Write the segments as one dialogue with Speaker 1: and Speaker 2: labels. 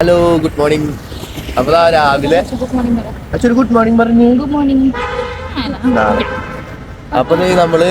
Speaker 1: Hello good morning അപ്പൊ രാവിലെ. അച്ഛൻ ഗുഡ് മോർണിംഗ് പറഞ്ഞു.
Speaker 2: ഗുഡ് മോർണിംഗ്
Speaker 1: അപ്പൊ നമ്മൾ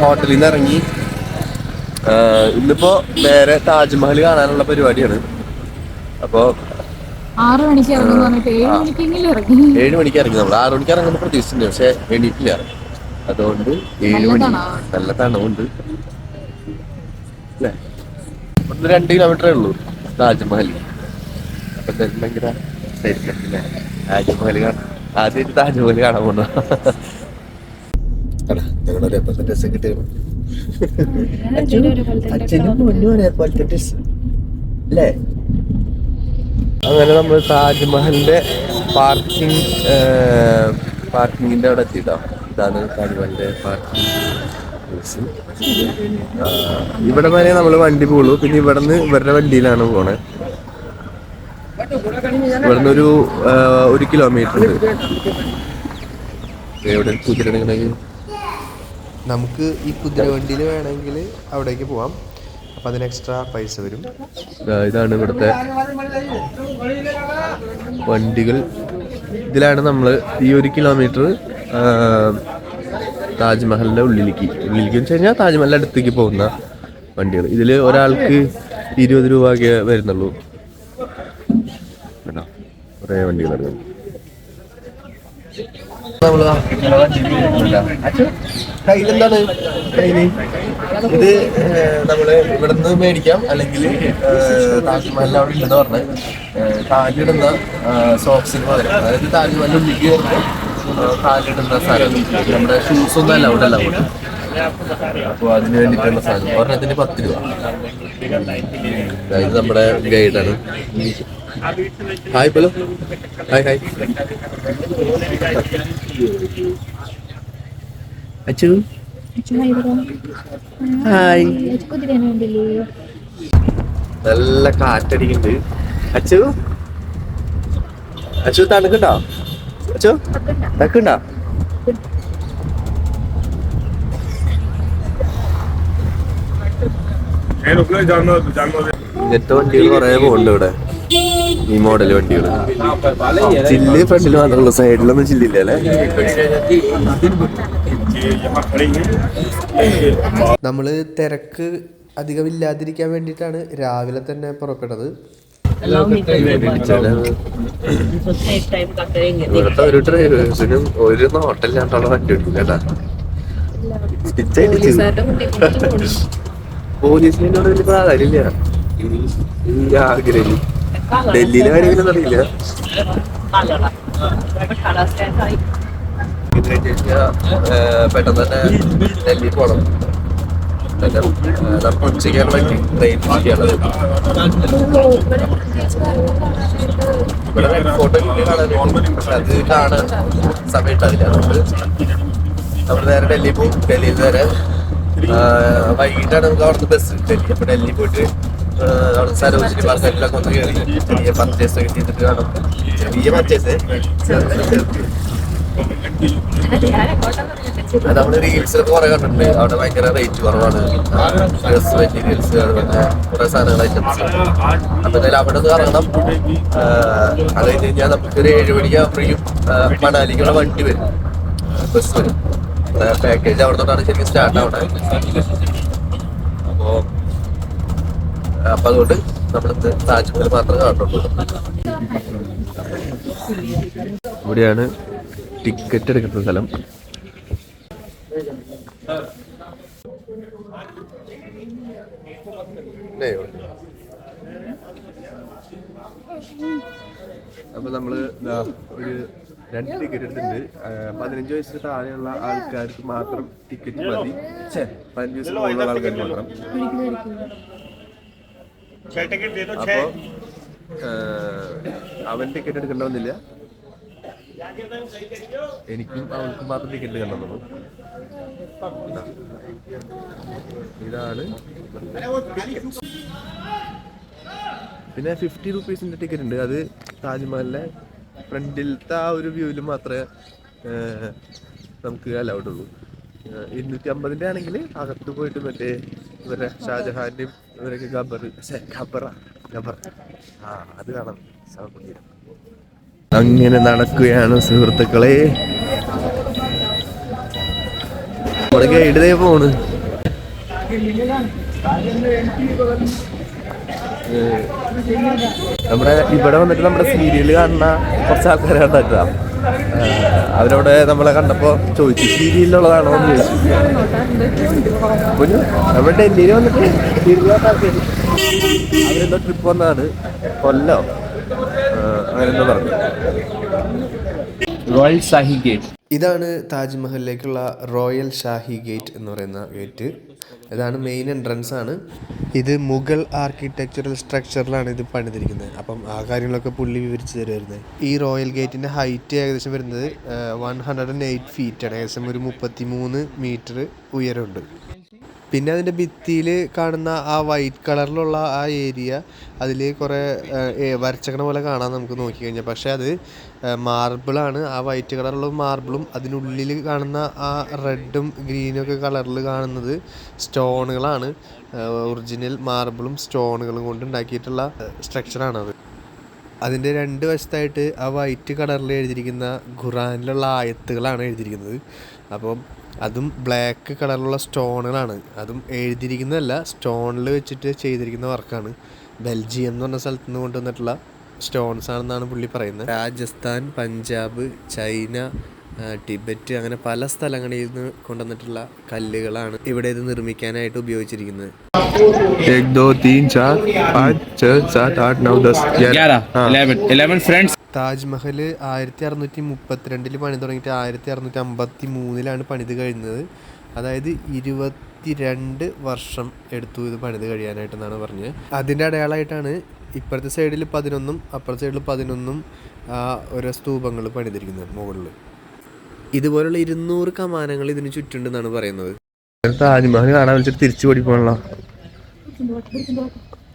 Speaker 1: ഹോട്ടലിൽ നിന്ന് ഇറങ്ങി ഇന്നിപ്പോ നേരെ താജ്മഹൽ കാണാനുള്ള പരിപാടിയാണ്. അപ്പോ
Speaker 2: ആറ് മണിക്ക് ഇറങ്ങി ഏഴ്
Speaker 1: മണിക്ക് ഇറങ്ങി നമ്മൾ ആറു മണിക്ക് ഇറങ്ങുന്ന പ്രതീക്ഷിച്ചിട്ടുണ്ട് പക്ഷെ എണീറ്റില്ല. അതുകൊണ്ട് ഏഴ് മണി. നല്ല തണവുണ്ട്. രണ്ട് കിലോമീറ്ററേ ഉള്ളൂ. താജ്മഹൽ അപ്പൊ ഭയങ്കര? താജ്മഹൽ ആദ്യം ആദ്യമായിട്ട് താജ്മഹൽ കാണാൻ പോണ ഞങ്ങളുടെ റെപ്രസെന്റേഷൻ കിട്ടിയിരുന്നു അച്ഛനും പൊന്നും ഒരേപോലത്തെ ഡ്രസ് അല്ലേ അങ്ങനെ നമ്മൾ താജ്മഹലിന്റെ പാർക്കിംഗ് പാർക്കിങ്ങിന്റെ അവിടെ എത്തിയിട്ടോ ഇതാണ് താജ്മഹലിന്റെ പാർക്കിംഗ് ഇവിടെ വരെ നമ്മൾ വണ്ടി പോകുള്ളൂ പിന്നെ ഇവിടെ നിന്ന് ഇവരുടെ വണ്ടിയിലാണ് പോണേ. ഇവിടുന്ന് ഒരു ഒരു കിലോമീറ്റർ ഉണ്ട്. എവിടെ കുതിരണെങ്കിൽ
Speaker 3: നമുക്ക് ഈ കുതിര വണ്ടിയിൽ വേണമെങ്കിൽ അവിടേക്ക് പോവാം. അപ്പം അതിന് എക്സ്ട്രാ പൈസ വരും.
Speaker 1: ഇതാണ് ഇവിടുത്തെ വണ്ടികൾ. ഇതിലാണ് നമ്മൾ ഈ ഒരു കിലോമീറ്റർ താജ്മഹലിന്റെ ഉള്ളിലേക്ക് ഉള്ളിലേക്ക് വെച്ച് കഴിഞ്ഞാൽ താജ്മഹലിന്റെ അടുത്തേക്ക് പോകുന്ന വണ്ടികൾ ഇതിൽ ഒരാൾക്ക് ഇരുപത് രൂപയൊക്കെ വരുന്നുള്ളൂ. കേട്ടോ കുറേ വണ്ടികൾ കയ്യിലെന്താണ് കയ്യിൽ ഇത് നമ്മൾ ഇവിടുന്ന് മേടിക്കാം. അല്ലെങ്കിൽ താജ്മഹലിൽ അവിടെ ഉണ്ടെന്ന് പറഞ്ഞ് താജിടുന്ന സോക്സിന് പകരം. അതായത് താജ്മഹലിൽ ഉള്ളിലേക്ക് കാലിടുന്ന സ്ഥലം നമ്മുടെ ഷൂസ് ഒന്നും അല്ല അവിടെ. അല്ല അപ്പോൾ അതിന് വേണ്ടിയിട്ടുള്ള സാധനം. ഒരെണ്ണത്തിന് പത്ത് രൂപ. അതായത് നമ്മുടെ ഗൈഡാണ് ഹായ് പലോ ഹായ് ഹായ് അച്ചു. ഹായ് നല്ല കാറ്റടിക്കുന്നുണ്ട്. അച്ചു. അച്ചു തണുക്കുണ്ടോ? അച്ചു തണുക്കുണ്ടോ ഇങ്ങനത്തെ വണ്ടികൾ കുറെ പോകുന്നുണ്ട് ഇവിടെ ഈ മോഡൽ വണ്ടികൾ ചില്ല് ഫ്രണ്ടിൽ മാത്രമേ സൈഡിലൊന്നും ചില്ലില്ല അല്ലേ?
Speaker 3: നമ്മൾ തിരക്ക് അധികമില്ലാതിരിക്കാൻ വേണ്ടിയിട്ടാണ് രാവിലെ തന്നെ പുറപ്പെട്ടത്
Speaker 1: ഇവിടുത്തെ ഒരു ഡ്രൈവേഴ്സിനും ഒരു നോട്ടല്ലാണ്ടുള്ള വണ്ടി ഓടിക്കും കേട്ടാ. പോലീസിനോട് വലിയ പ്രാധാന്യമില്ല ഈ ആഗ്രഹം ഡൽഹിയിലെ കാര്യങ്ങളൊന്നും അറിയില്ല. ഇത് കഴിഞ്ഞ് കഴിഞ്ഞാ, ഏഹ്, പെട്ടെന്ന് തന്നെ ഡൽഹി പോണം. പിന്നെ, ഏഹ്, നമുക്ക് വേണ്ടി ട്രെയിൻ ചെയ്യാനുള്ളത് ഇവിടെ ഫോട്ടോ കാണാൻ അത് കാണാൻ സമയം അതുകൊണ്ട് നമ്മൾ നേരെ ഡൽഹി പോകും ഡൽഹിയിൽ നേരെ വൈകിട്ടാണ് നമുക്ക് അവിടുന്ന് ബസ് ഡൽഹി. അപ്പൊ ഡൽഹി പോയിട്ട് അവിടെ സരോജിനി മാർക്കറ്റിലൊക്കെ ഒന്ന് കയറി ചെറിയ പർച്ചേസ് ഒക്കെ ചെയ്തിട്ട് കാണും. ചെറിയ പർച്ചേസ് നമ്മൾ റീൽസിലൊക്കെ കുറെ കണ്ടിട്ടുണ്ട്. അവിടെ ഭയങ്കര റേറ്റ് കുറവാണ്. ഡ്രസ് മെറ്റീരിയൽസ് അതുപോലെ കുറെ സാധനങ്ങൾ ഐറ്റംസ് അപ്പൊ എന്തായാലും അവിടെ നിന്ന് ഇറങ്ങണം. അത് കഴിഞ്ഞ് കഴിഞ്ഞാൽ നമുക്ക് ഒരു ഏഴ് മണിയാകുമ്പോഴേക്കും ആ, മണാലിക്കുള്ള വണ്ടി വരും. ബസ് വരും. പാക്കേജ് അവിടെ തൊട്ടാണ് ശരിക്കും സ്റ്റാർട്ട് ആവണേ. അപ്പോ അപ്പൊ അതുകൊണ്ട് നമ്മളിത് താജ്മഹൽ മാത്രമേ കാണുള്ളൂ ഇവിടെയാണ് ടിക്കറ്റ് എടുക്കുന്ന സ്ഥലം. അപ്പൊ നമ്മൾ ദാ ഒരു രണ്ട് ടിക്കറ്റ് എടുത്തിട്ടുണ്ട്. പതിനഞ്ച് വയസ്സിന് താഴെയുള്ള ആൾക്കാർക്ക് മാത്രം ടിക്കറ്റ് മതി. പതിനഞ്ച് വയസ്സിന് മുകളിലുള്ള ആൾക്കാർക്ക് മാത്രം. അപ്പോ അവൻ ടിക്കറ്റ് എടുക്കണമെന്നില്ല എനിക്കും അവൾക്കും മാത്രം ടിക്കറ്റ് കണ്ടത് ഇതാ. ഇതാണ് പിന്നെ ഫിഫ്റ്റി റുപ്പീസിന്റെ ടിക്കറ്റ് ഉണ്ട്. അത് താജ്മഹലിലെ ഫ്രണ്ടിലത്തെ ആ ഒരു വ്യൂവിൽ മാത്രമേ നമുക്ക് അലൗഡ് ഉള്ളൂ ഇരുന്നൂറ്റി അമ്പതിന്റെ ആണെങ്കിൽ അകത്ത് പോയിട്ട് മറ്റേ ഇവരെ ഷാജഹാന്റെയും ഇവരൊക്കെ ഖബർ ഖബറ ആ അത് കാണാം. ശവകുടീരം അങ്ങനെ നടക്കുകയാണ് സുഹൃത്തുക്കളെ. പോണ്. നമ്മുടെ ഇവിടെ വന്നിട്ട് നമ്മുടെ സീരിയൽ കാണുന്ന കുറച്ച് ആൾക്കാരെ കണ്ടാ അവരവിടെ നമ്മളെ കണ്ടപ്പോ ചോദിച്ചു സീരിയലിലുള്ളതാണോ എന്ന് ചോദിച്ചു. നമ്മുടെ ഡൽഹിയിൽ വന്നിട്ട് അവരെന്തോ ട്രിപ്പ് വന്നതാണ്. കൊല്ലോ. അങ്ങനെന്തോ പറഞ്ഞു.
Speaker 4: Royal Shahi gate.
Speaker 3: ഇതാണ് താജ്മഹലിലേക്കുള്ള റോയൽ ഷാഹി ഗേറ്റ് എന്ന് പറയുന്ന ഗേറ്റ്. ഇതാണ് മെയിൻ എൻട്രൻസ് ആണ്. ഇത് മുഗൾ ആർക്കിടെക്ചറൽ സ്ട്രക്ചറിലാണ് ഇത് പണിതിരിക്കുന്നത്. അപ്പം ആ കാര്യങ്ങളൊക്കെ പുള്ളി വിവരിച്ചു തരുമായിരുന്നത് ഈ റോയൽ ഗേറ്റിന്റെ ഹൈറ്റ് ഏകദേശം വരുന്നത് വൺ ഹൺഡ്രഡ് ആൻഡ് എയ്റ്റ് ഫീറ്റാണ് ഏകദേശം ഒരു മുപ്പത്തി മൂന്ന് മീറ്റർ ഉയരമുണ്ട്. പിന്നെ അതിന്റെ ഭിത്തിയിൽ കാണുന്ന ആ വൈറ്റ് കളറിലുള്ള ആ ഏരിയ അതിൽ കുറേ വരച്ചക്കണ പോലെ കാണാൻ നമുക്ക് നോക്കി കഴിഞ്ഞാൽ പക്ഷേ അത് മാർബിളാണ് ആ വൈറ്റ് കളറുള്ള മാർബിളും അതിനുള്ളിൽ കാണുന്ന ആ റെഡും ഗ്രീനും ഒക്കെ കളറിൽ കാണുന്നത് സ്റ്റോണുകളാണ്. ഒറിജിനൽ മാർബിളും സ്റ്റോണുകളും കൊണ്ട് ഉണ്ടാക്കിയിട്ടുള്ള സ്ട്രക്ചറാണത് അതിന്റെ രണ്ട് വശത്തായിട്ട് ആ വൈറ്റ് കളറിൽ എഴുതിയിരിക്കുന്ന ഖുറാനിലുള്ള ആയത്തുകളാണ് എഴുതിയിരിക്കുന്നത്. അപ്പം അതും ബ്ലാക്ക് കളറിലുള്ള സ്റ്റോണുകളാണ് അതും എഴുതിയിരിക്കുന്നതല്ല സ്റ്റോണിൽ വെച്ചിട്ട് ചെയ്തിരിക്കുന്ന വർക്കാണ് ബെൽജിയം എന്ന് പറഞ്ഞ സ്ഥലത്ത് നിന്ന് കൊണ്ടുവന്നിട്ടുള്ള സ്റ്റോൺസ് ആണെന്നാണ് പുള്ളി പറയുന്നത് രാജസ്ഥാൻ പഞ്ചാബ് ചൈന ആ, ടിബറ്റ് അങ്ങനെ പല സ്ഥലങ്ങളിൽ നിന്ന് കൊണ്ടുവന്നിട്ടുള്ള കല്ലുകളാണ് ഇവിടെ ഇത് നിർമ്മിക്കാനായിട്ട് ഉപയോഗിച്ചിരിക്കുന്നത്
Speaker 5: एक दो तीन चार पाँच छः सात आठ नौ दस
Speaker 4: ग्यारह इलेवन इलेवन फ्रेंड्स
Speaker 3: താജ്മഹൽ ആയിരത്തി അറുന്നൂറ്റി മുപ്പത്തിരണ്ടിൽ പണി തുടങ്ങിയിട്ട് ആയിരത്തി അറുന്നൂറ്റി അമ്പത്തി മൂന്നിലാണ് പണിത് കഴിഞ്ഞത് അതായത് ഇരുപത്തിരണ്ട് വർഷം എടുത്തു ഇത് പണിത് കഴിയാനായിട്ടെന്നാണ് പറഞ്ഞത്. അതിന്റെ അടയാളമായിട്ടാണ് ഇപ്പുറത്തെ സൈഡിൽ പതിനൊന്നും അപ്പുറത്തെ സൈഡിൽ പതിനൊന്നും ഓരോ സ്തൂപങ്ങൾ പണിതിരിക്കുന്നത് മുകളിൽ ഇതുപോലുള്ള ഇരുന്നൂറ് കമാനങ്ങൾ ഇതിന് ചുറ്റുണ്ടെന്നാണ് പറയുന്നത്.
Speaker 1: താജ്മഹൽ കാണാൻ വിളിച്ചിട്ട് തിരിച്ചു പഠിപ്പോണല്ലോ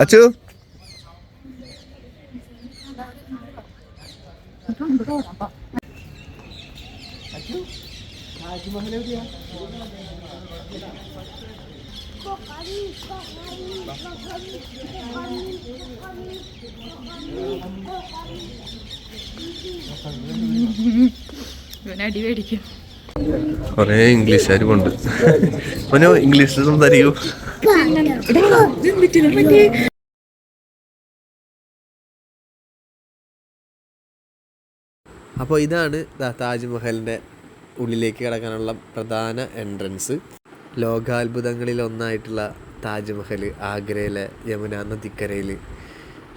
Speaker 1: അച്ചു!
Speaker 2: ഇവനെ അടി മേടിക്കും
Speaker 1: കൊറേ ഇംഗ്ലീഷുകാർ കൊണ്ട് മോനോ ഇംഗ്ലീഷിൽ സംസാരിക്കൂ
Speaker 3: അപ്പോൾ ഇതാണ് താജ്മഹലിന്റെ ഉള്ളിലേക്ക് കിടക്കാനുള്ള പ്രധാന എൻട്രൻസ് ലോകാത്ഭുതങ്ങളിൽ ഒന്നായിട്ടുള്ള താജ്മഹൽ ആഗ്രയിലെ യമുന നദിക്കരയിൽ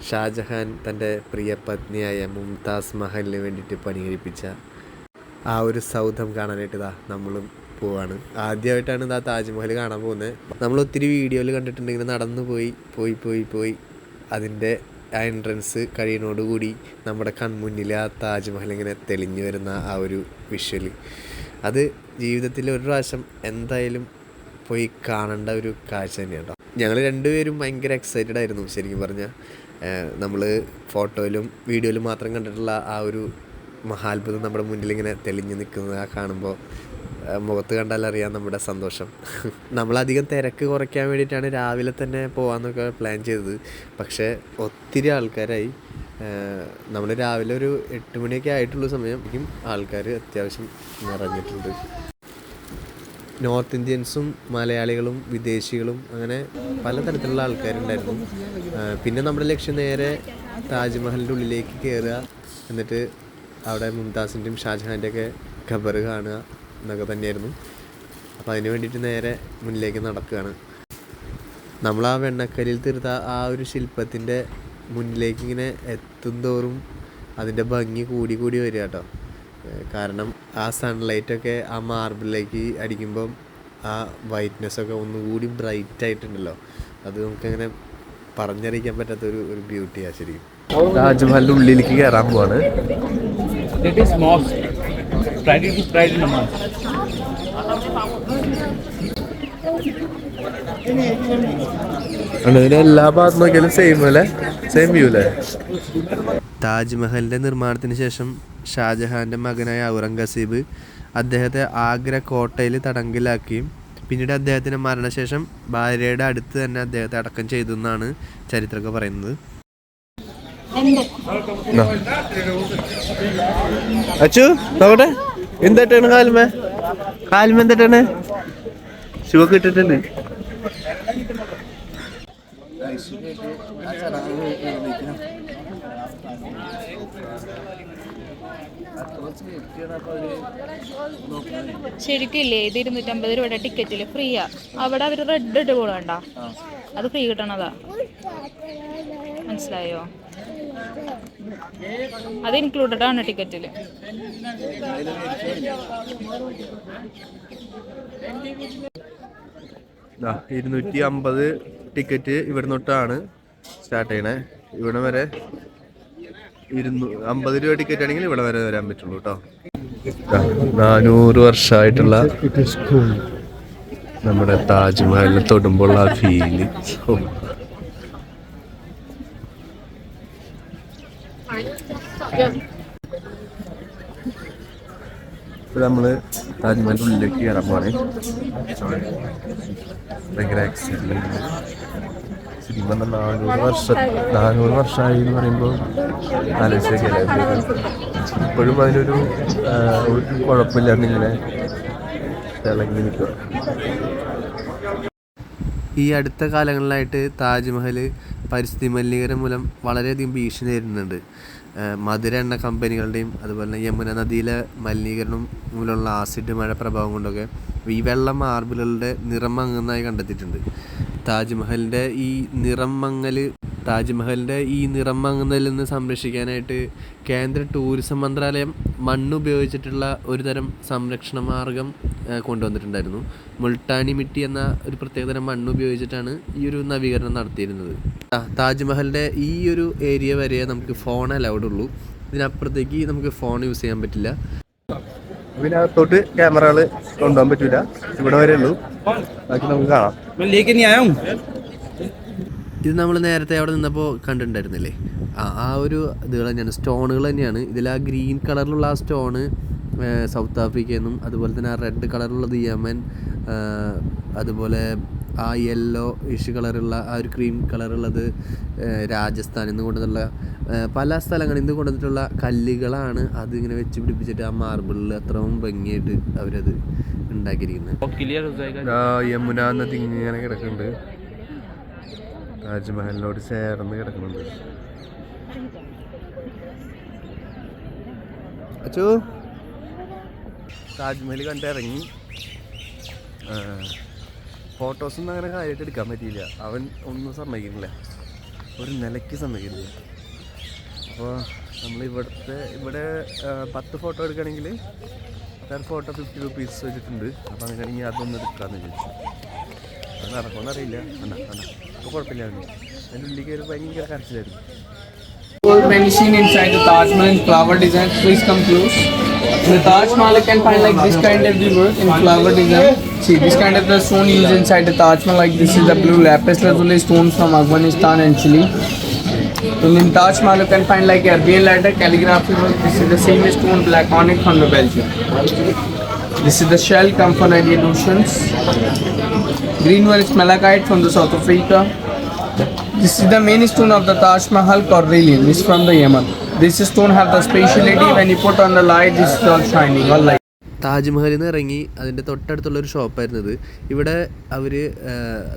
Speaker 3: ഷാജഹാൻ തന്റെ പ്രിയ പത്നിയായ മുംതാസ് മഹലിന് വേണ്ടിയിട്ട് പണികഴിപ്പിച്ച ആ ഒരു സൗധം കാണാനായിട്ട് ഇതാ നമ്മളും പോവാണ്. ആദ്യമായിട്ടാണ് ഇതാ താജ്മഹൽ കാണാൻ പോകുന്നത്. നമ്മൾ ഒത്തിരി വീഡിയോയിൽ കണ്ടിട്ടുണ്ടെങ്കിൽ നടന്നു പോയി പോയി പോയി പോയി. അതിന്റെ ആ എൻട്രൻസ് കഴിയുന്നതോടുകൂടി നമ്മുടെ കൺമുന്നിൽ ആ താജ്മഹൽ ഇങ്ങനെ തെളിഞ്ഞു വരുന്ന ആ ഒരു വിഷ്വൽ അത് ജീവിതത്തിൽ ഒരു പ്രാവശ്യം എന്തായാലും പോയി കാണേണ്ട ഒരു കാഴ്ച തന്നെയാണ് കേട്ടോ ഞങ്ങൾ രണ്ടുപേരും ഭയങ്കര എക്സൈറ്റഡ് ആയിരുന്നു ശരിക്കും പറഞ്ഞാൽ നമ്മൾ ഫോട്ടോയിലും വീഡിയോയിലും മാത്രം കണ്ടിട്ടുള്ള ആ ഒരു മഹാത്ഭുതം നമ്മുടെ മുന്നിൽ ഇങ്ങനെ തെളിഞ്ഞു നിൽക്കുന്നത് ആ കാണുമ്പോൾ മുഖത്ത് കണ്ടാൽ അറിയാം നമ്മുടെ സന്തോഷം. നമ്മളധികം തിരക്ക് കുറയ്ക്കാൻ വേണ്ടിയിട്ടാണ് രാവിലെ തന്നെ പോകാമെന്നൊക്കെ പ്ലാൻ ചെയ്തത്. പക്ഷേ ഒത്തിരി ആൾക്കാരായി. നമ്മൾ രാവിലെ ഒരു എട്ട് മണിയൊക്കെ ആയിട്ടുള്ള സമയം ആൾക്കാർ അത്യാവശ്യം നിറഞ്ഞിട്ടുണ്ട്. നോർത്ത് ഇന്ത്യൻസും മലയാളികളും വിദേശികളും അങ്ങനെ പലതരത്തിലുള്ള ആൾക്കാരുണ്ടായിരുന്നു. പിന്നെ നമ്മുടെ ലക്ഷ്യം നേരെ താജ്മഹലിന്റെ ഉള്ളിലേക്ക് കയറുക എന്നിട്ട് അവിടെ മുംതാസിന്റെയും ഷാജഹാന്റെ ഒക്കെ ഖബർ കാണുക. എന്നൊക്കെ തന്നെയായിരുന്നു. അപ്പോൾ അതിന് വേണ്ടിയിട്ട് നേരെ മുന്നിലേക്ക് നടക്കുകയാണ്. നമ്മൾ ആ വെണ്ണക്കല്ലിൽ തീർത്ത ആ ഒരു ശില്പത്തിന്റെ മുന്നിലേക്ക് ഇങ്ങനെ എത്തും തോറും അതിന്റെ ഭംഗി കൂടി കൂടി വരിക കേട്ടോ. കാരണം ആ സൺലൈറ്റൊക്കെ ആ മാർബിളിലേക്ക് അടിക്കുമ്പം ആ വൈറ്റ്നെസ്സൊക്കെ ഒന്നുകൂടി ബ്രൈറ്റ് ആയിട്ടുണ്ടല്ലോ. അത് നമുക്കങ്ങനെ പറഞ്ഞറിയിക്കാൻ പറ്റാത്തൊരു ഒരു ബ്യൂട്ടിയാണ് ശരിക്കും.
Speaker 1: താജ്മഹലിന്റെ ഉള്ളിലേക്ക് കയറാൻ പോവാണ്.
Speaker 4: Friday to Friday namaz.
Speaker 1: ആണ് ഇതിന്റെ എല്ലാ ഭാഗത്ത് നോക്കിയാലും സെയിം അല്ലേ? സെയിം വ്യൂ അല്ലേ?
Speaker 3: താജ്മഹലിന്റെ നിർമ്മാണത്തിന് ശേഷം ഷാജഹാന്റെ മകനായ ഔറംഗസീബ് അദ്ദേഹത്തെ ആഗ്ര കോട്ടയിൽ തടങ്കിലാക്കുകയും പിന്നീട് അദ്ദേഹത്തിന്റെ മരണശേഷം ഭാര്യയുടെ അടുത്ത് തന്നെ അദ്ദേഹത്തെ അടക്കം ചെയ്തു എന്നാണ് ചരിത്രമൊക്കെ പറയുന്നത്. അച്ചു നോക്കട്ടെ. എന്തിട്ടാണ് കാൽമ? കാൽമ എന്തായിട്ടാണ് ശിവക്ക് ഇട്ടിട്ടുണ്ട്.
Speaker 2: ശരിക്കില്ലേ? ഇത് ഇരുന്നൂറ്റമ്പത് രൂപയുടെ ടിക്കറ്റിൽ ഫ്രീയാ അവിടെ അവർ റെഡ് ഇട്ട് കൊടുക്കണ്ട അത് ഫ്രീ കിട്ടണതാ. മനസ്സിലായോ? അത് ഇൻക്ലൂഡഡ് ആണ് ടിക്കറ്റിൽ
Speaker 3: ഇരുന്നൂറ്റി അമ്പത് ടിക്കറ്റ് ഇവിടെ തൊട്ടാണ് സ്റ്റാർട്ട് ചെയ്യണേ. ഇവിടെ വരെ ഇരുന്നൂ അമ്പത് രൂപ ടിക്കറ്റ് ആണെങ്കിൽ ഇവിടെ വരെ വരാൻ പറ്റുള്ളൂ കേട്ടോ നാനൂറ് വർഷമായിട്ടുള്ള നമ്മുടെ താജ്മഹലിനെ തൊടുമ്പോൾ ആ ഫീൽ ഇപ്പൊ നമ്മൾ താജ്മഹലിന്റെ ഉള്ളിലേക്ക് കയറാൻ പോണേ ഭയങ്കര ആക്സിഡന്റ് ശരിക്കും പറഞ്ഞാൽ നാനൂറ് വർഷം നാനൂറ് വർഷമായി എന്ന് പറയുമ്പോൾ ആലോചിച്ചൊക്കെയല്ലേ ഇപ്പോഴും അതിനൊരു ഒരു കുഴപ്പമില്ലാണ്ട് ഇങ്ങനെ തിളങ്ങി നിൽക്കുക. ഈ അടുത്ത കാലങ്ങളിലായിട്ട് താജ്മഹൽ പരിസ്ഥിതി മലിനീകരണം മൂലം വളരെയധികം ഭീഷണി നേരിടുന്നുണ്ട്. മധുര എണ്ണ കമ്പനികളുടെയും അതുപോലെ തന്നെ യമുന നദിയിലെ മലിനീകരണം മൂലമുള്ള ആസിഡ് മഴ പ്രഭാവം കൊണ്ടൊക്കെ ഈ വെള്ള മാർബിളുകളുടെ നിറം മങ്ങുന്നതായി കണ്ടെത്തിയിട്ടുണ്ട്. താജ്മഹലിന്റെ ഈ നിറം മങ്ങൽ താജ്മഹലിന്റെ ഈ നിറം മങ്ങുന്നതിൽ നിന്ന് സംരക്ഷിക്കാനായിട്ട് കേന്ദ്ര ടൂറിസം മന്ത്രാലയം മണ്ണുപയോഗിച്ചിട്ടുള്ള ഒരുതരം സംരക്ഷണ മാർഗം കൊണ്ടുവന്നിട്ടുണ്ടായിരുന്നു. മുൾട്ടാനി മിട്ടി എന്ന ഒരു പ്രത്യേകതരം മണ്ണ് ഉപയോഗിച്ചിട്ടാണ് ഈ ഒരു നവീകരണം നടത്തിയിരുന്നത്. താജ്മഹലിന്റെ ഈ ഒരു ഏരിയ വരെ നമുക്ക് ഫോൺ അലൗഡ് ഉള്ളൂ. ഇതിനപ്പുറത്തേക്ക് നമുക്ക് ഫോൺ യൂസ് ചെയ്യാൻ പറ്റില്ല. ഇതിനകത്തോട്ട് ക്യാമറകൾ കൊണ്ടുപോകാൻ പറ്റില്ല ഇവിടെ വരെ ഉള്ളൂ. ബാക്കി നമുക്ക് കാണാം. ഇത് നമ്മൾ നേരത്തെ അവിടെ നിന്നപ്പോൾ കണ്ടിട്ടുണ്ടായിരുന്നില്ലേ? ആ ആ ഒരു ഇത് തന്നെയാണ്. സ്റ്റോണുകൾ തന്നെയാണ്. ഇതിൽ ആ ഗ്രീൻ കളറിലുള്ള ആ സ്റ്റോണ് സൗത്ത് ആഫ്രിക്കയിൽ അതുപോലെ തന്നെ ആ റെഡ് കളറിലുള്ളത് യമൻ അതുപോലെ ആ യെല്ലോ ഇഷ് കളറുള്ള ആ ഒരു ക്രീം കളറുള്ളത് രാജസ്ഥാൻ എന്ന് കൊണ്ടുള്ള പല സ്ഥലങ്ങളിൽ നിന്ന് കൊണ്ടുവന്നിട്ടുള്ള കല്ലുകളാണ് അതിങ്ങനെ വെച്ച് പിടിപ്പിച്ചിട്ട് ആ മാർബിളിൽ അത്രയും ഭംഗിയായിട്ട് അവരത് ഉണ്ടാക്കിയിരിക്കുന്നത്. യമുന നദി ഇങ്ങനെ കിടക്കുന്നുണ്ട്. താജ്മഹലിനോട് ചേർന്ന് കിടക്കുന്നുണ്ട്. അച്ചു? താജ്മഹൽ കണ്ടിറങ്ങി. ഫോട്ടോസൊന്നും അങ്ങനെ കാര്യമായിട്ട് എടുക്കാൻ പറ്റിയില്ല. അവൻ ഒന്നും സമ്മതിക്കുന്നില്ല. ഒരു നിലയ്ക്ക് സമ്മതിക്കുന്നില്ല. അപ്പോൾ നമ്മൾ ഇവിടുത്തെ ഇവിടെ പത്ത് ഫോട്ടോ എടുക്കുകയാണെങ്കിൽ പെർ ഫോട്ടോ ഫിഫ്റ്റി റുപ്പീസ് വെച്ചിട്ടുണ്ട്. അപ്പോൾ അങ്ങനെയാണെങ്കിൽ അതൊന്നും എടുക്കാമെന്ന് ചോദിച്ചു അത് നടക്കുമെന്ന് അറിയില്ല കണ്ട കണ്ട അപ്പോൾ കുഴപ്പമില്ലായിരുന്നു അതിൻ്റെ ഉള്ളിൽ കയറി ഭയങ്കര കരച്ചിലായിരുന്നു
Speaker 6: When you seen inside the Taj Mahal in flower design, please come close. In the Taj Mahal, you can find like this kind of the work in flower design. See, this kind of the stone used inside the Taj Mahal, like this is the blue lapis lazuli stone from Afghanistan and Chile. And in Taj Mahal, you can find like a real letter calligraphy work. This is the same stone black onyx from the Belgium. This is the shell come from Indian Oceans. Green one malachite from the South Africa. This is the main stone of the Taj Mahal Correlian. This is from the Yemen. This stone have the speciality when you put on the light, this is all shining, all light.
Speaker 3: താജ്മഹലിൽ നിന്ന് ഇറങ്ങി അതിന്റെ തൊട്ടടുത്തുള്ള ഒരു ഷോപ്പായിരുന്നത് ഇവിടെ അവർ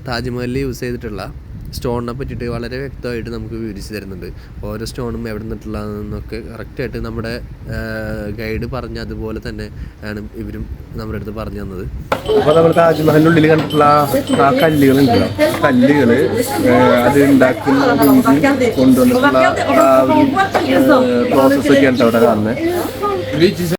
Speaker 3: താജ്മഹലിൽ use ചെയ്തിട്ടുള്ള സ്റ്റോണിനെ പറ്റിയിട്ട് വളരെ വ്യക്തമായിട്ട് നമുക്ക് വിവരിച്ച് തരുന്നുണ്ട്. ഓരോ സ്റ്റോണും എവിടെ നിന്നിട്ടുള്ളതെന്നൊക്കെ കറക്റ്റായിട്ട് നമ്മുടെ ഗൈഡ് പറഞ്ഞ അതുപോലെ തന്നെ ആണ് ഇവരും നമ്മുടെ അടുത്ത് പറഞ്ഞു തന്നത്. അപ്പോൾ നമ്മൾ താജ്മഹലിന്റെ ഉള്ളിൽ കണ്ടിട്ടുള്ള ആ കല്ലുകളുണ്ടല്ലോ കല്ലുകൾ അത് ഉണ്ടാക്കുന്ന രീതി കൊണ്ടുവന്നിട്ടുള്ള പ്രോസസ്സൊക്കെയാണ് അവിടെ കാണുന്നത്.